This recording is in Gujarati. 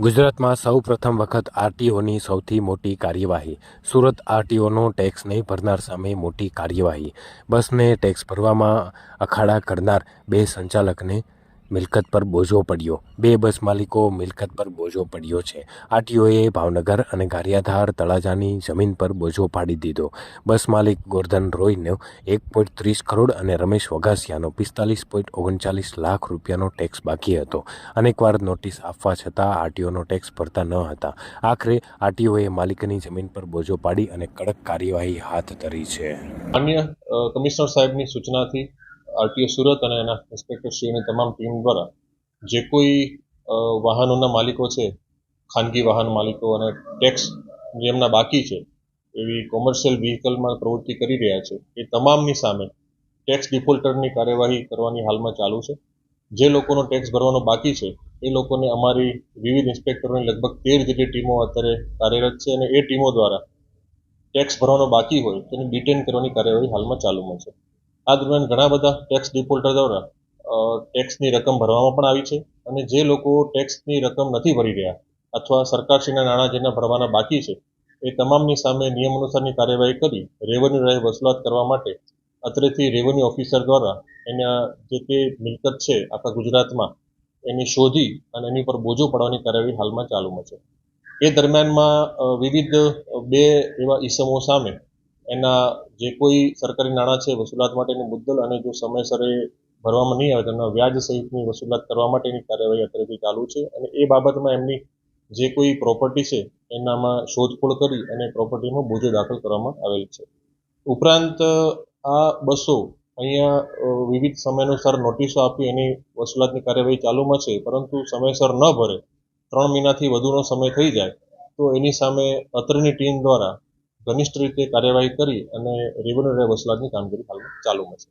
ગુજરાતમાં સૌ પ્રથમ વખત આરટીઓની સૌથી મોટી કાર્યવાહી. સુરત આરટીઓનો ટેક્સ નહીં ભરનાર સામે મોટી કાર્યવાહી. બસને ટેક્સ ભરવામાં અખાડા કરનાર બે સંચાલકને મિલકત પર બોજો પડ્યો. બે બસ માલિકો મિલકત પર બોજો પડ્યો છે. આરટીઓએ ભાવનગર અને ગારિયાધાર તળાજાની જમીન પર બોજો પાડી દીધો. બસ માલિક ગોરધન રોયનો એક પોઈન્ટ ત્રીસ કરોડ અને રમેશ વઘાસિયાનો પિસ્તાલીસ પોઈન્ટ ઓગણચાલીસ લાખ રૂપિયાનો ટેક્સ બાકી હતો. અનેકવાર નોટિસ આપવા છતાં આરટીઓનો ટેક્સ ભરતા ન હતા. આખરે આરટીઓએ માલિકની જમીન પર બોજો પાડી અને કડક કાર્યવાહી હાથ ધરી છે. અન્ય કમિશનર સાહેબની સૂચનાથી આરટીઓ સુરત અને એના ઇન્સ્પેક્ટરશ્રીઓની તમામ ટીમ દ્વારા જે કોઈ વાહનોના માલિકો છે, ખાનગી વાહન માલિકો અને ટેક્સ જેમના બાકી છે, એવી કોમર્શિયલ વ્હીકલમાં પ્રવૃત્તિ કરી રહ્યા છે, એ તમામની સામે ટેક્સ ડિફોલ્ટરની કાર્યવાહી કરવાની હાલમાં ચાલુ છે. જે લોકોનો ટેક્સ ભરવાનો બાકી છે, એ લોકોને અમારી વિવિધ ઇન્સ્પેક્ટરોની લગભગ તેર જેટલી ટીમો અત્યારે કાર્યરત છે અને એ ટીમો દ્વારા ટેક્સ ભરવાનો બાકી હોય, તેને ડિટેન કરવાની કાર્યવાહી હાલમાં ચાલુમાં છે. આ દરમિયાન ઘણા બધા ટેક્સ ડિફોલ્ટર દ્વારા ટેક્સની રકમ ભરવામાં પણ આવી છે અને જે લોકો ટેક્સની રકમ નથી ભરી રહ્યા અથવા સરકારશ્રીના નાણાં જેના ભરવાના બાકી છે, એ તમામની સામે નિયમ અનુસારની કાર્યવાહી કરી રેવન્યુ રાય વસૂલાત કરવા માટે અત્રેથી રેવન્યુ ઓફિસર દ્વારા એના જે તે મિલકત છે આખા ગુજરાતમાં, એની શોધી અને એની પર બોજો પડવાની કાર્યવાહી હાલમાં ચાલુમાં છે. એ દરમિયાનમાં વિવિધ બે એવા ઈસમો સામે એના જે કોઈ સરકારી નાણાં છે વસૂલાત માટેની મુદ્દલ અને જો સમયસર ભરવામાં નહીં આવે તેમના વ્યાજ સહિતની વસૂલાત કરવા માટેની કાર્યવાહી અત્યારેથી ચાલુ છે. અને એ બાબતમાં એમની જે કોઈ પ્રોપર્ટી છે એનામાં શોધખોળ કરી અને પ્રોપર્ટીમાં બોજો દાખલ કરવામાં આવેલ છે. ઉપરાંત, આ બસો અહીંયા વિવિધ વિવિધ સમયાનુસાર નોટિસો આપી એની વસૂલાતની કાર્યવાહી ચાલુમાં છે, પરંતુ સમયસર ન ભરે, ત્રણ મહિનાથી વધુનો સમય થઈ જાય, તો એની સામે અત્રની ટીમ દ્વારા ઘનિષ્ઠ રીતે કાર્યવાહી કરી અને રેવન્યુ વસૂલાતની કામગીરી હાલમાં ચાલુમાં છે.